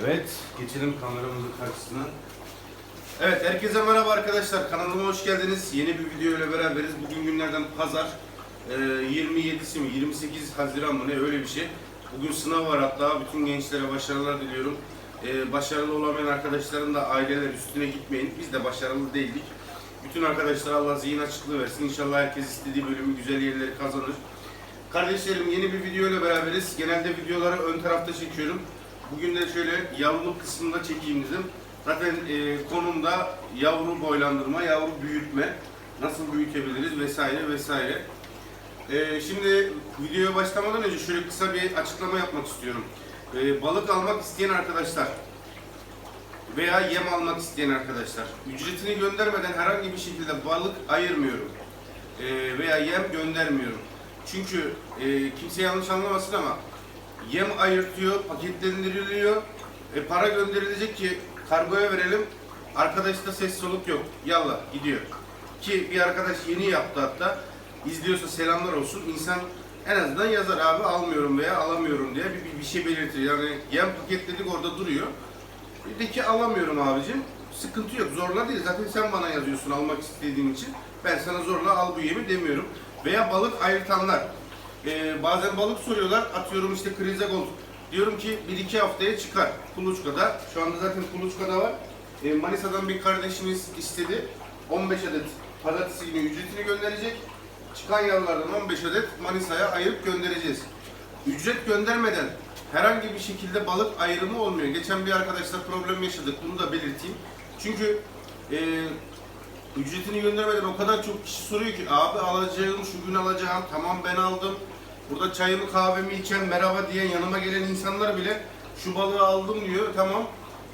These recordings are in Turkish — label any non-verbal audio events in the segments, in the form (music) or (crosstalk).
Evet, geçelim kameramızın karşısına. Evet, herkese merhaba arkadaşlar. Kanalıma hoş geldiniz. Yeni bir video ile beraberiz. Bugün günlerden pazar. Ee, 27'si mi, 28 Haziran mı ne öyle bir şey. Bugün sınav var hatta. Bütün gençlere başarılar diliyorum. Ee, başarılı olamayan arkadaşların da aileler üstüne gitmeyin. Biz de başarılı değildik. Bütün arkadaşlar Allah zihin açıklığı versin. İnşallah herkes istediği bölümü, güzel yerleri kazanır. Kardeşlerim yeni bir video ile beraberiz. Genelde videoları ön tarafta çekiyorum. Bugün de şöyle yavruluk kısmında çekeyim dedim. Zaten e, konumda yavru boylandırma, yavru büyütme, nasıl büyütebiliriz vesaire vesaire. E, şimdi videoya başlamadan önce şöyle kısa bir açıklama yapmak istiyorum. E, balık almak isteyen arkadaşlar veya yem almak isteyen arkadaşlar ücretini göndermeden herhangi bir şekilde balık ayırmıyorum E, veya yem göndermiyorum. Çünkü e, kimse yanlış anlamasın ama yem ayırtıyor, paketlendiriliyor. E, para gönderilecek ki kargoya verelim. Arkadaşta ses soluk yok. Yallah gidiyor. Ki bir arkadaş yeni yaptı hatta. İzliyorsa selamlar olsun. İnsan en azından yazar abi almıyorum veya alamıyorum diye bir, bir, bir şey belirtir. Yani yem paketledik orada duruyor. Bir de ki alamıyorum abicim. Sıkıntı yok. Zorla değil. Zaten sen bana yazıyorsun almak istediğin için. Ben sana zorla al bu yemi demiyorum. Veya balık ayırtanlar. Ee, bazen balık soruyorlar. Atıyorum işte krize gold. Diyorum ki 1-2 haftaya çıkar. Kuluçkada. Şu anda zaten Kuluçkada var. Ee, Manisa'dan bir kardeşimiz istedi. 15 adet pazartesi günü ücretini gönderecek. Çıkan yavrulardan 15 adet Manisa'ya ayırıp göndereceğiz. Ücret göndermeden herhangi bir şekilde balık ayrımı olmuyor. Geçen bir arkadaşla problem yaşadık. Bunu da belirteyim. Çünkü e, ücretini göndermeden o kadar çok kişi soruyor ki abi alacağım, şu gün alacağım, tamam ben aldım. Burada çayımı kahvemi içen, merhaba diyen yanıma gelen insanlar bile şu balığı aldım diyor. Tamam.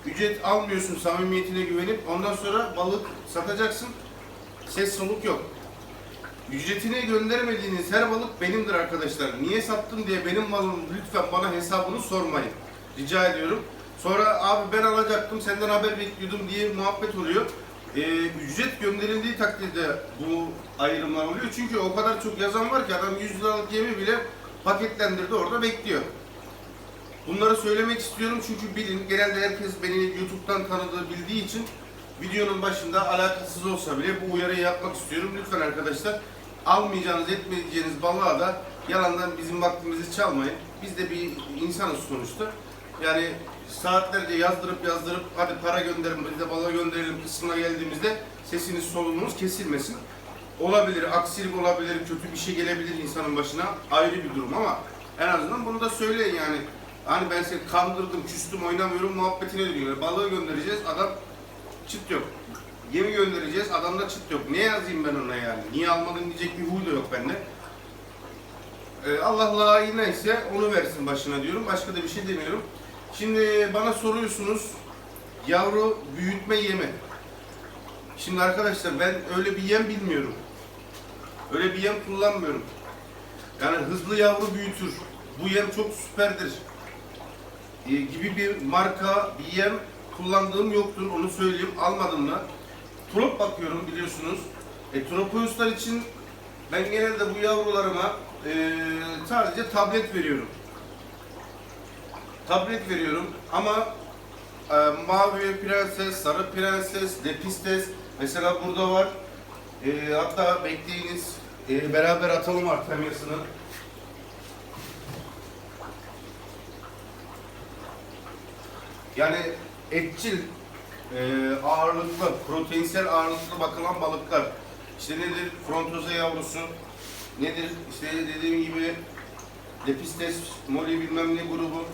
Ücret almıyorsun samimiyetine güvenip ondan sonra balık satacaksın. Ses soluk yok. Ücretini göndermediğiniz her balık benimdir arkadaşlar. Niye sattın diye benim malım lütfen bana hesabını sormayın. Rica ediyorum. Sonra abi ben alacaktım senden haber bekliyordum diye muhabbet oluyor. Ee, ücret gönderildiği takdirde bu ayrımlar oluyor. Çünkü o kadar çok yazan var ki adam 100 liralık yemi bile paketlendirdi orada bekliyor. Bunları söylemek istiyorum çünkü bilin genelde herkes beni YouTube'dan tanıdığı bildiği için videonun başında alakasız olsa bile bu uyarıyı yapmak istiyorum. Lütfen arkadaşlar almayacağınız etmeyeceğiniz balığa da yalandan bizim vaktimizi çalmayın. Biz de bir insanız sonuçta. Yani saatlerce yazdırıp yazdırıp hadi para gönderin biz de balığa gönderelim kısmına geldiğimizde sesiniz solunuz kesilmesin. Olabilir, aksilik olabilir, kötü bir şey gelebilir insanın başına ayrı bir durum ama en azından bunu da söyleyin yani. Hani ben seni kandırdım, küstüm, oynamıyorum muhabbetine dönüyor. Balığı göndereceğiz, adam çıt yok. Yemi göndereceğiz, adamda çıt yok. Ne yazayım ben ona yani? Niye almadın diyecek bir huy da yok bende. Ee, Allah layığına ise onu versin başına diyorum. Başka da bir şey demiyorum. Şimdi bana soruyorsunuz yavru büyütme yemi. Şimdi arkadaşlar ben öyle bir yem bilmiyorum. Öyle bir yem kullanmıyorum. Yani hızlı yavru büyütür. Bu yem çok süperdir. Ee, gibi bir marka, bir yem kullandığım yoktur. Onu söyleyeyim. Almadım da. Trop bakıyorum biliyorsunuz. E, Tropoyuslar için ben genelde bu yavrularıma e, sadece tablet veriyorum. Tablet veriyorum ama e, mavi prenses, sarı prenses, lepistes mesela burada var. E, hatta bekleyiniz e, beraber atalım Artemias'ını. Yani etçil, e, ağırlıklı, proteinsel ağırlıklı bakılan balıklar. İşte nedir? Frontoza yavrusu, nedir? İşte dediğim gibi Lepistes, Molly bilmem ne grubu.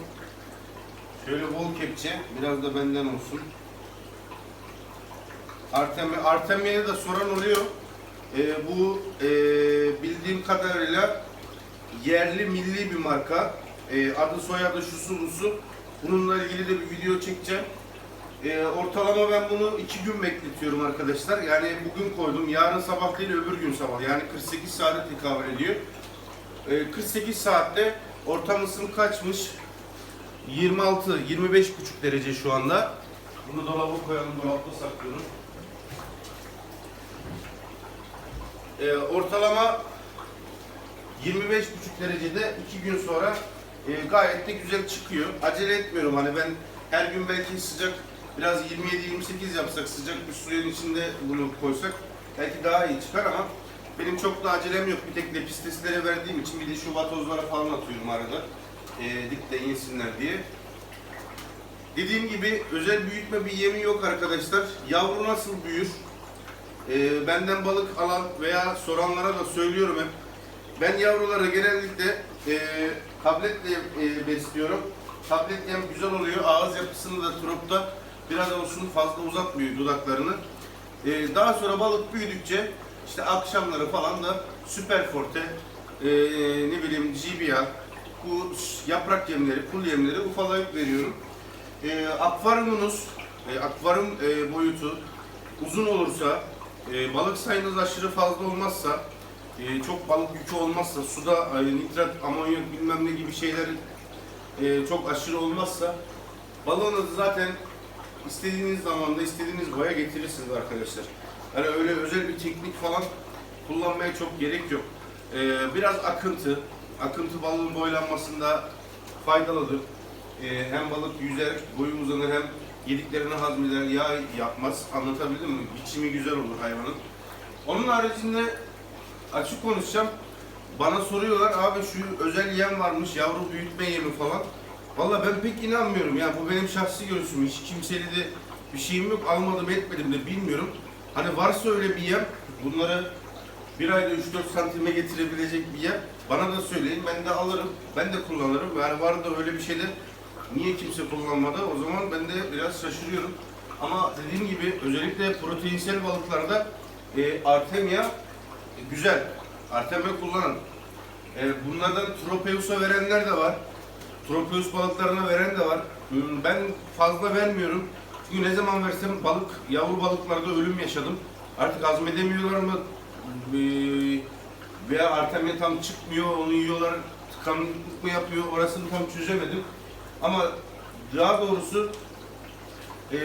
Şöyle bol kepçe, biraz da benden olsun. Artemi, Artemia'yı da soran oluyor. E, bu e, bildiğim kadarıyla yerli milli bir marka. E, adı soyadı şusu busu. Bununla ilgili de bir video çekeceğim. E, ortalama ben bunu iki gün bekletiyorum arkadaşlar. Yani bugün koydum. Yarın sabah değil öbür gün sabah. Yani 48 saate tekabül ediyor. E, 48 saatte ortam ısım kaçmış? 26, 25 buçuk derece şu anda. Bunu dolaba koyalım, dolapta saklıyorum. Ee, ortalama 25 buçuk derecede iki gün sonra e, gayet de güzel çıkıyor. Acele etmiyorum hani ben her gün belki sıcak biraz 27-28 yapsak sıcak bir suyun içinde bunu koysak belki daha iyi çıkar ama benim çok da acelem yok. Bir tek lepisteslere verdiğim için bir de şu vatozlara falan atıyorum arada. E, dikte insinler diye. Dediğim gibi özel büyütme bir yemi yok arkadaşlar. Yavru nasıl büyür? Ee, benden balık alan veya soranlara da söylüyorum hep. Ben yavruları genellikle e, tabletle e, besliyorum. Tablet yem güzel oluyor. Ağız yapısını da tropta biraz olsun fazla uzatmıyor dudaklarını. Ee, daha sonra balık büyüdükçe işte akşamları falan da Super Forte, e, ne bileyim GBA, bu yaprak yemleri, pul yemleri ufalayıp veriyorum. E, akvaryumunuz, e, akvaryum e, boyutu uzun olursa, e, balık sayınız aşırı fazla olmazsa, e, çok balık yükü olmazsa, suda e, nitrat, amonyak bilmem ne gibi şeyler e, çok aşırı olmazsa, balığınızı zaten istediğiniz zamanda, istediğiniz boya getirirsiniz arkadaşlar. Yani öyle özel bir teknik falan kullanmaya çok gerek yok. E, biraz akıntı, akıntı balığın boylanmasında faydalıdır. Ee, hem balık yüzer, boyu uzanır hem yediklerini hazmeder, yağ yapmaz. Anlatabildim mi? Biçimi güzel olur hayvanın. Onun haricinde açık konuşacağım. Bana soruyorlar abi şu özel yem varmış, yavru büyütme yemi falan. Valla ben pek inanmıyorum ya. Bu benim şahsi görüşüm. Hiç kimseyle de bir şeyim yok. Almadım etmedim de bilmiyorum. Hani varsa öyle bir yem, bunları bir ayda 3-4 santime getirebilecek bir yem bana da söyleyin. Ben de alırım. Ben de kullanırım. Yani var da öyle bir şeyde niye kimse kullanmadı? O zaman ben de biraz şaşırıyorum. Ama dediğim gibi özellikle proteinsel balıklarda e, Artemia güzel. Artemia kullanın. E, bunlardan Tropeus'a verenler de var. Tropeus balıklarına veren de var. Hmm, Ben fazla vermiyorum. Çünkü ne zaman versem balık, yavru balıklarda ölüm yaşadım. Artık azmedemiyorlar mı? Veya Artemia tam çıkmıyor, onu yiyorlar, tıkanıklık mı yapıyor, orasını tam çözemedim. Ama daha doğrusu e,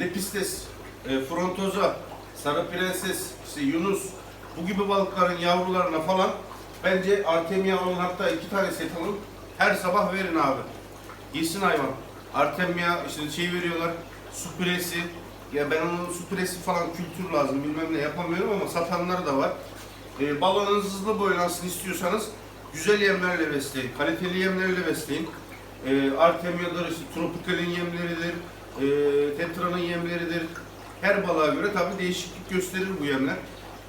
Lepistes, e, Frontoza, Sarı Prenses, işte Yunus bu gibi balıkların yavrularına falan bence Artemia alın hatta iki tane set alın. Her sabah verin abi. Yesin hayvan. Artemia işte şey veriyorlar, su püresi. Ya ben onun su püresi falan kültür lazım bilmem ne yapamıyorum ama satanlar da var. E, balonunuz hızlı boylansın istiyorsanız güzel yemlerle besleyin, kaliteli yemlerle besleyin. E, Artemia'dır, işte Tropical'in yemleridir, e, Tetra'nın yemleridir. Her balığa göre tabi değişiklik gösterir bu yemler.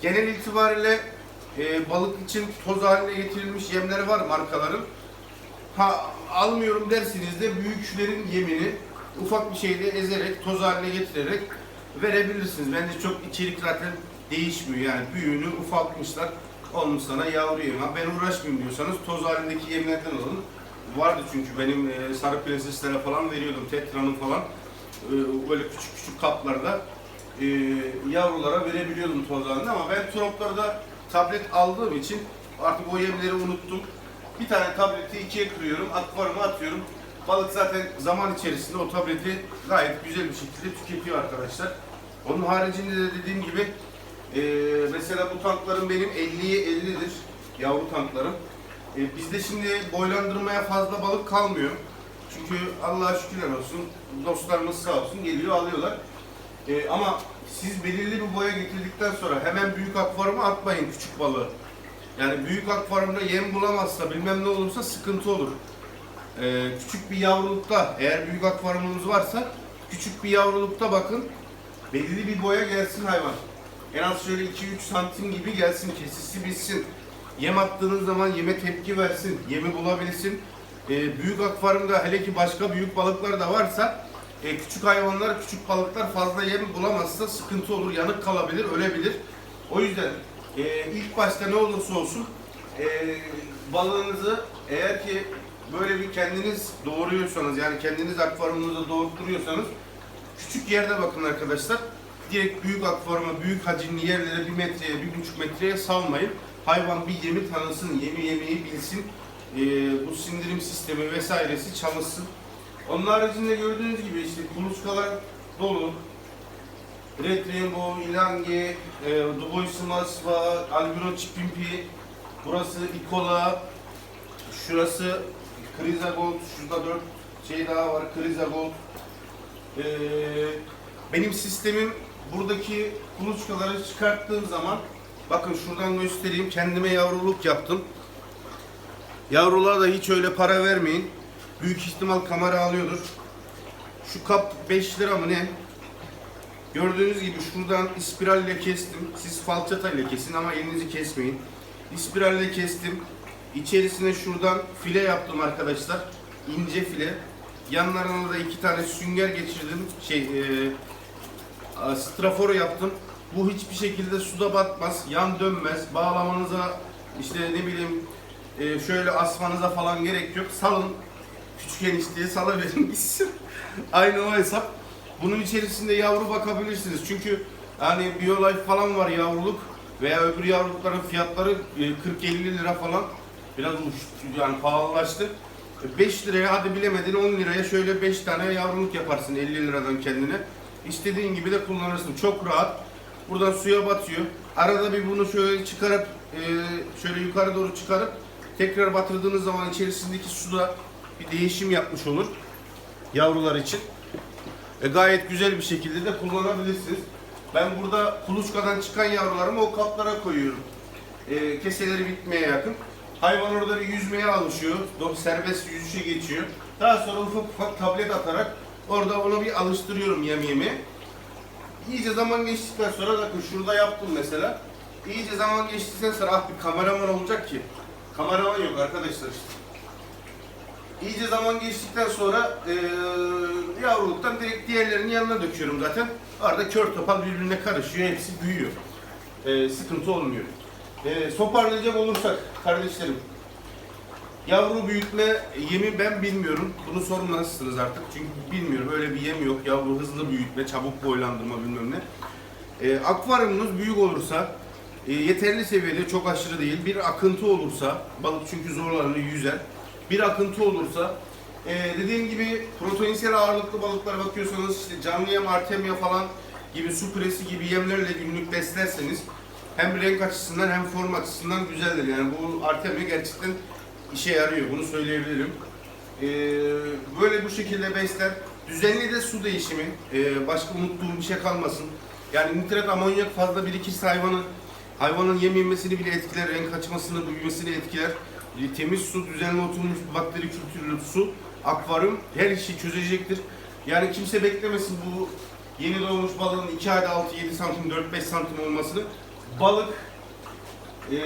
Genel itibariyle e, balık için toz haline getirilmiş yemler var markaların. Ha almıyorum dersiniz de büyüklerin yemini ufak bir şeyle ezerek, toz haline getirerek verebilirsiniz. Bence çok içerik zaten değişmiyor yani büyüğünü ufaltmışlar. Olmuş sana yavru yem. Ben uğraşmayayım diyorsanız toz halindeki yemlerden alın. Vardı çünkü benim e, sarı prenseslere falan veriyordum. Tetra'nın falan. E, böyle küçük küçük kaplarda e, yavrulara verebiliyordum toz halinde ama ben troplarda tablet aldığım için artık o yemleri unuttum. Bir tane tableti ikiye kırıyorum, akvaryuma atıyorum. Balık zaten zaman içerisinde o tableti gayet güzel bir şekilde tüketiyor arkadaşlar. Onun haricinde de dediğim gibi e, mesela bu tanklarım benim 50'ye 50'dir. Yavru tanklarım. E, bizde şimdi boylandırmaya fazla balık kalmıyor. Çünkü Allah'a şükürler olsun, dostlarımız sağ olsun geliyor alıyorlar. E, ama siz belirli bir boya getirdikten sonra hemen büyük akvaryuma atmayın küçük balığı. Yani büyük akvaryumda yem bulamazsa bilmem ne olursa sıkıntı olur. Ee, küçük bir yavrulukta eğer büyük akvaryumunuz varsa küçük bir yavrulukta bakın belirli bir boya gelsin hayvan. En az şöyle 2-3 santim gibi gelsin kesisi bitsin. Yem attığınız zaman yeme tepki versin, yemi bulabilsin. Ee, büyük akvaryumda hele ki başka büyük balıklar da varsa e, küçük hayvanlar, küçük balıklar fazla yem bulamazsa sıkıntı olur, yanık kalabilir, ölebilir. O yüzden e, ilk başta ne olursa olsun e, balığınızı eğer ki böyle bir kendiniz doğuruyorsanız yani kendiniz akvaryumunuza doğurtturuyorsanız küçük yerde bakın arkadaşlar. Direkt büyük akvaryuma, büyük hacimli yerlere bir metreye, bir buçuk metreye salmayın. Hayvan bir yemi tanısın, yemi yemeyi bilsin. E, bu sindirim sistemi vesairesi çalışsın. Onun haricinde gördüğünüz gibi işte kuluçkalar dolu. Red Rainbow, Ilangi, e, Dubois Masva, Albino Chipimpi, burası Ikola, şurası Kriza Gold, şurada dört şey daha var, Kriza Gold. Ee, benim sistemim buradaki kuluçkaları çıkarttığım zaman bakın şuradan göstereyim kendime yavruluk yaptım. Yavrulara da hiç öyle para vermeyin. Büyük ihtimal kamera alıyordur. Şu kap 5 lira mı ne? Gördüğünüz gibi şuradan ispiralle kestim. Siz falçatayla kesin ama elinizi kesmeyin. İspiralle kestim. İçerisine şuradan file yaptım arkadaşlar. İnce file. Yanlarına da iki tane sünger geçirdim. Şey, e, strafor yaptım. Bu hiçbir şekilde suda batmaz, yan dönmez. Bağlamanıza işte ne bileyim e, şöyle asmanıza falan gerek yok. Salın. Küçük enişteye salıverin gitsin. (laughs) Aynı o hesap. Bunun içerisinde yavru bakabilirsiniz. Çünkü hani BioLife falan var yavruluk veya öbür yavrulukların fiyatları e, 40-50 lira falan. Biraz uç, yani pahalılaştı. 5 liraya hadi bilemedin 10 liraya şöyle 5 tane yavruluk yaparsın 50 liradan kendine. İstediğin gibi de kullanırsın. Çok rahat. Buradan suya batıyor. Arada bir bunu şöyle çıkarıp e, şöyle yukarı doğru çıkarıp tekrar batırdığınız zaman içerisindeki suda bir değişim yapmış olur yavrular için. E, gayet güzel bir şekilde de kullanabilirsiniz. Ben burada kuluçkadan çıkan yavrularımı o kaplara koyuyorum. E, keseleri bitmeye yakın. Hayvan orada bir yüzmeye alışıyor. Serbest yüzüşe geçiyor. Daha sonra ufak ufak tablet atarak orada onu bir alıştırıyorum yem yemi. İyice zaman geçtikten sonra bakın şurada yaptım mesela. İyice zaman geçtikten sonra ah bir kameraman olacak ki. Kameraman yok arkadaşlar işte. İyice zaman geçtikten sonra eee yavruluktan direkt diğerlerinin yanına döküyorum zaten. Arada kör topal birbirine karışıyor, hepsi büyüyor. Eee, sıkıntı olmuyor. Eee toparlayacak olursak kardeşlerim, yavru büyütme yemi ben bilmiyorum. Bunu sormazsınız artık çünkü bilmiyorum. Öyle bir yem yok. Yavru hızlı büyütme, çabuk boylandırma bilmem ne. Eee akvaryumunuz büyük olursa, e, yeterli seviyede çok aşırı değil. Bir akıntı olursa, balık çünkü zorlanır, yüzer. Bir akıntı olursa, e, dediğim gibi proteinsel ağırlıklı balıklara bakıyorsanız işte canlı yem, artemya falan gibi su püresi gibi yemlerle günlük beslerseniz hem renk açısından hem form açısından güzeldir. Yani bu artemya gerçekten işe yarıyor. Bunu söyleyebilirim. E, böyle bu şekilde besler. Düzenli de su değişimi. E, başka unuttuğum bir şey kalmasın. Yani nitrat amonyak fazla birikirse hayvanın hayvanın yem yemesini bile etkiler, renk açmasını, büyümesini etkiler. E, Temiz su, düzenli oturmuş bakteri kültürlü su, akvaryum her işi çözecektir. Yani kimse beklemesin bu yeni doğmuş balığın 2 ayda 6-7 santim, 4-5 santim olmasını. Balık e,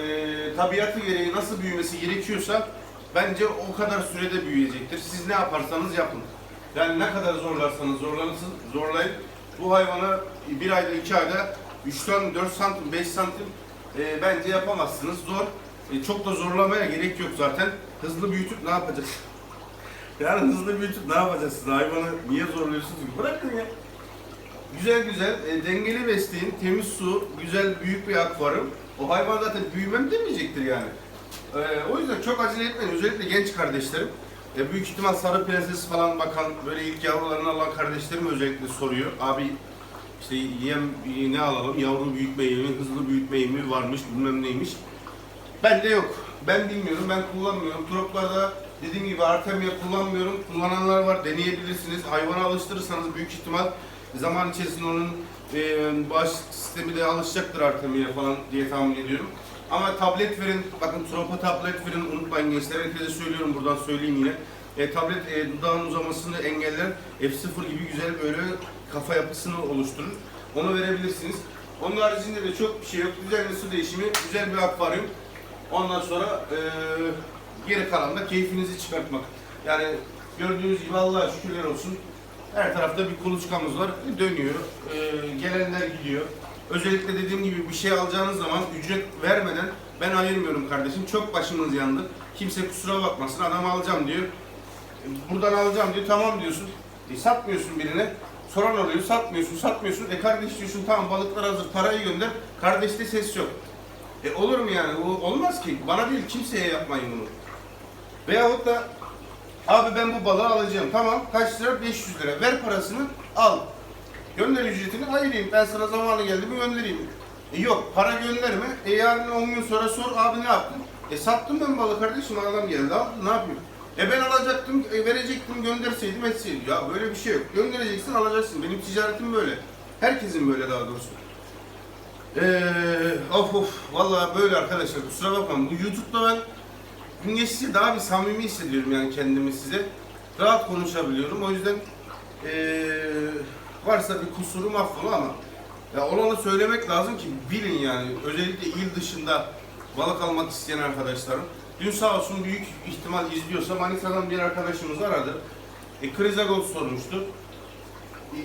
tabiatı gereği nasıl büyümesi gerekiyorsa bence o kadar sürede büyüyecektir. Siz ne yaparsanız yapın. Yani ne kadar zorlarsanız zorlanırsın, zorlayın. Bu hayvana bir ayda, iki ayda 3'ten 4 santim, 5 santim e, bence yapamazsınız. Zor. E, çok da zorlamaya gerek yok zaten. Hızlı büyütüp ne yapacağız? yani hızlı büyütüp ne yapacağız siz? Hayvanı niye zorluyorsunuz? Bırakın ya. Güzel güzel, e, dengeli besleyin, temiz su, güzel büyük bir akvaryum. O hayvan zaten büyümem demeyecektir yani. E, o yüzden çok acele etmeyin. Özellikle genç kardeşlerim. E, büyük ihtimal sarı prenses falan bakan, böyle ilk yavrularını alan kardeşlerim özellikle soruyor. Abi işte yem ne alalım, yavru büyütme yemi, hızlı büyütme yemi varmış, bilmem neymiş. Ben de yok. Ben bilmiyorum, ben kullanmıyorum. Troplarda dediğim gibi Artemia kullanmıyorum. Kullananlar var, deneyebilirsiniz. Hayvana alıştırırsanız büyük ihtimal zaman içerisinde onun e, bağış sistemi de alışacaktır Artemia falan diye tahmin ediyorum. Ama tablet verin, bakın tropa tablet verin, unutmayın gençler. Herkese söylüyorum buradan söyleyeyim yine. E, tablet e, dudağın uzamasını engeller. F0 gibi güzel böyle kafa yapısını oluşturur. Onu verebilirsiniz. Onun haricinde de çok bir şey yok. Güzel bir su değişimi, güzel bir akvaryum. Ondan sonra e, geri kalan da keyfinizi çıkartmak. Yani gördüğünüz gibi Allah'a şükürler olsun. Her tarafta bir kuluçkamız var. Dönüyor. E, gelenler gidiyor. Özellikle dediğim gibi bir şey alacağınız zaman ücret vermeden ben ayırmıyorum kardeşim. Çok başımız yandı. Kimse kusura bakmasın. Adam alacağım diyor. E, Buradan alacağım diyor. Tamam diyorsun. E, satmıyorsun birine. Soran oluyor. Satmıyorsun. Satmıyorsun. E kardeş diyorsun tamam balıklar hazır. Parayı gönder. Kardeşte ses yok. E olur mu yani? O, olmaz ki. Bana değil kimseye yapmayın bunu. Veyahut da abi ben bu balığı alacağım. Tamam kaç lira? 500 lira. Ver parasını al. Gönder ücretini ayırayım. Ben sana zamanı geldi mi göndereyim. E yok para gönderme. E yarın 10 gün sonra sor abi ne yaptın? E sattım ben balığı kardeşim adam geldi aldı ne yapayım? E ben alacaktım, e, verecektim, gönderseydim etseydim. Ya böyle bir şey yok. Göndereceksin, alacaksın. Benim ticaretim böyle. Herkesin böyle daha doğrusu. Eee of of vallahi böyle arkadaşlar kusura bakmayın. Bu YouTube'da ben gün geçtikçe daha bir samimi hissediyorum yani kendimi size. Rahat konuşabiliyorum. O yüzden eee, varsa bir kusurum affola ama ya olanı söylemek lazım ki bilin yani. Özellikle il dışında balık almak isteyen arkadaşlarım. Dün sağ olsun büyük ihtimal izliyorsa Manisa'dan bir arkadaşımız aradı. E, Krizagol sormuştu.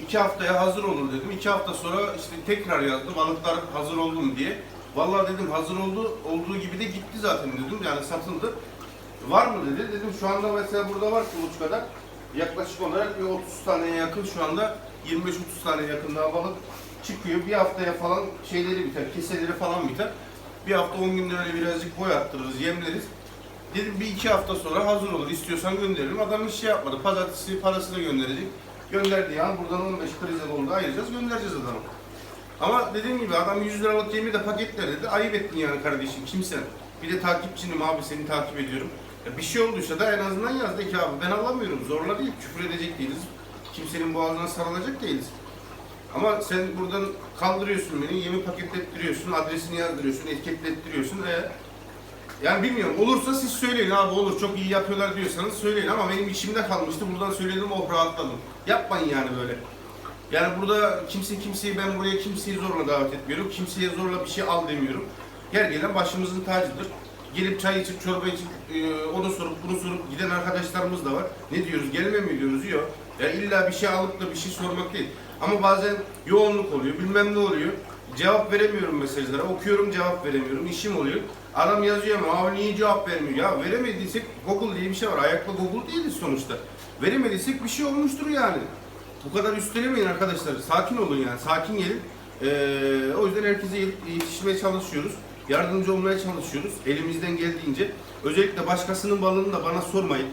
İki haftaya hazır olur dedim. İki hafta sonra işte tekrar yazdı balıklar hazır oldu mu diye. Vallahi dedim hazır oldu, olduğu gibi de gitti zaten dedim. Yani satıldı. Var mı dedi. Dedim şu anda mesela burada var Kuluçka'da. Yaklaşık olarak bir 30 taneye yakın şu anda 25-30 tane yakın daha balık çıkıyor. Bir haftaya falan şeyleri biter, keseleri falan biter. Bir hafta 10 günde öyle birazcık boy attırırız, yemleriz. Dedim bir iki hafta sonra hazır olur. İstiyorsan gönderirim. Adam hiç şey yapmadı. Pazartesi parasını gönderecek. Gönderdiği an buradan 15 krize golda ayıracağız, göndereceğiz adamı. Ama dediğim gibi adam 100 liralık yemi de paketler dedi. Ayıp ettin yani kardeşim kimsen. Bir de takipçinim abi seni takip ediyorum. Ya bir şey olduysa da en azından yaz de ki abi ben alamıyorum. Zorla değil, küfür edecek değiliz. Kimsenin boğazına sarılacak değiliz. Ama sen buradan kaldırıyorsun beni, yemi paketlettiriyorsun, adresini yazdırıyorsun, etiketlettiriyorsun. E, yani bilmiyorum. Olursa siz söyleyin abi olur çok iyi yapıyorlar diyorsanız söyleyin ama benim içimde kalmıştı. Buradan söyledim oh rahatladım. Yapmayın yani böyle. Yani burada kimse kimseyi ben buraya kimseyi zorla davet etmiyorum. Kimseye zorla bir şey al demiyorum. Gel gelen başımızın tacıdır. Gelip çay içip çorba içip e, onu sorup bunu sorup giden arkadaşlarımız da var. Ne diyoruz? Gelme mi diyoruz? Yok. Ya illa bir şey alıp da bir şey sormak değil. Ama bazen yoğunluk oluyor, bilmem ne oluyor. Cevap veremiyorum mesajlara, okuyorum cevap veremiyorum, işim oluyor. Adam yazıyor ama abi niye cevap vermiyor? Ya veremediysek Google diye bir şey var. Ayakla Google değiliz sonuçta. Veremediysek bir şey olmuştur yani. Bu kadar üstelemeyin arkadaşlar. Sakin olun yani. Sakin gelin. Ee, o yüzden herkese yetişmeye çalışıyoruz. Yardımcı olmaya çalışıyoruz. Elimizden geldiğince. Özellikle başkasının balığını da bana sormayın.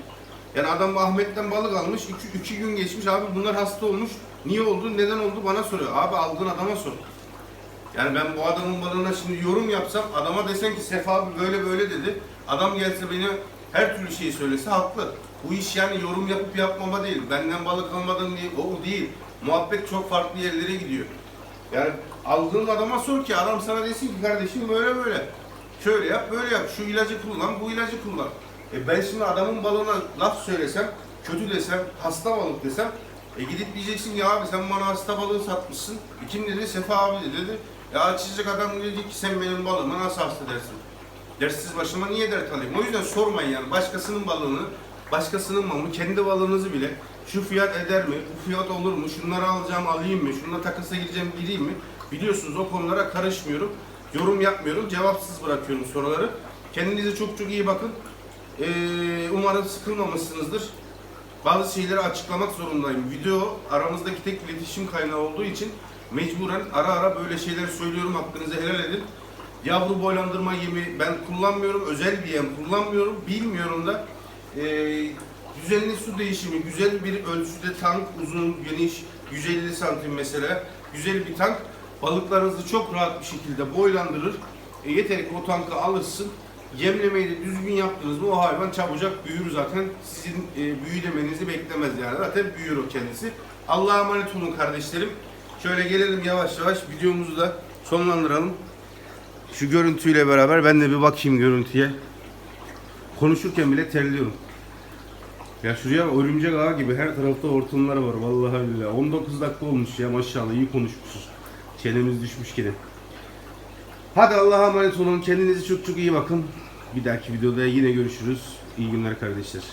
Yani adam Ahmet'ten balık almış. iki, iki gün geçmiş. Abi bunlar hasta olmuş. Niye oldu? Neden oldu? Bana soruyor. Abi aldığın adama sor. Yani ben bu adamın balığına şimdi yorum yapsam adama desen ki Sefa abi böyle böyle dedi. Adam gelse beni her türlü şeyi söylese haklı. Bu iş yani yorum yapıp yapmama değil. Benden balık almadın diye o değil. Muhabbet çok farklı yerlere gidiyor. Yani aldığın adama sor ki adam sana desin ki kardeşim böyle böyle. Şöyle yap böyle yap. Şu ilacı kullan bu ilacı kullan. E ben şimdi adamın balığına laf söylesem, kötü desem, hasta balık desem e gidip diyeceksin ya abi sen bana hasta balığı satmışsın. E kim dedi? Sefa abi dedi. Ya açacak adam dedi ki sen benim balığıma nasıl hasta dersin? Dersiz başıma niye dert alayım? O yüzden sormayın yani başkasının balığını, başkasının malını, kendi balığınızı bile şu fiyat eder mi, bu fiyat olur mu, şunları alacağım alayım mı, şununla takasa gireceğim gireyim mi? Biliyorsunuz o konulara karışmıyorum, yorum yapmıyorum, cevapsız bırakıyorum soruları. Kendinize çok çok iyi bakın. Ee, umarım sıkılmamışsınızdır. Bazı şeyleri açıklamak zorundayım. Video aramızdaki tek iletişim kaynağı olduğu için mecburen ara ara böyle şeyler söylüyorum. Hakkınızı helal edin. Yavru boylandırma yemi ben kullanmıyorum. Özel bir yem kullanmıyorum. Bilmiyorum da ee, düzenli su değişimi, güzel bir ölçüde tank, uzun, geniş, 150 santim mesela. Güzel bir tank balıklarınızı çok rahat bir şekilde boylandırır. E, yeter ki o tankı alırsın. Yemlemeyi de düzgün yaptınız mı o hayvan çabucak büyür zaten. Sizin e, büyülemenizi beklemez yani. Zaten büyür o kendisi. Allah'a emanet olun kardeşlerim. Şöyle gelelim yavaş yavaş videomuzu da sonlandıralım. Şu görüntüyle beraber ben de bir bakayım görüntüye. Konuşurken bile terliyorum. Ya şuraya örümcek ağı gibi her tarafta hortumlar var vallahi billahi. 19 dakika olmuş ya maşallah iyi konuşmuşuz. Çenemiz düşmüş gene. Hadi Allah'a emanet olun. Kendinize çok çok iyi bakın. Bir dahaki videoda yine görüşürüz. İyi günler kardeşler.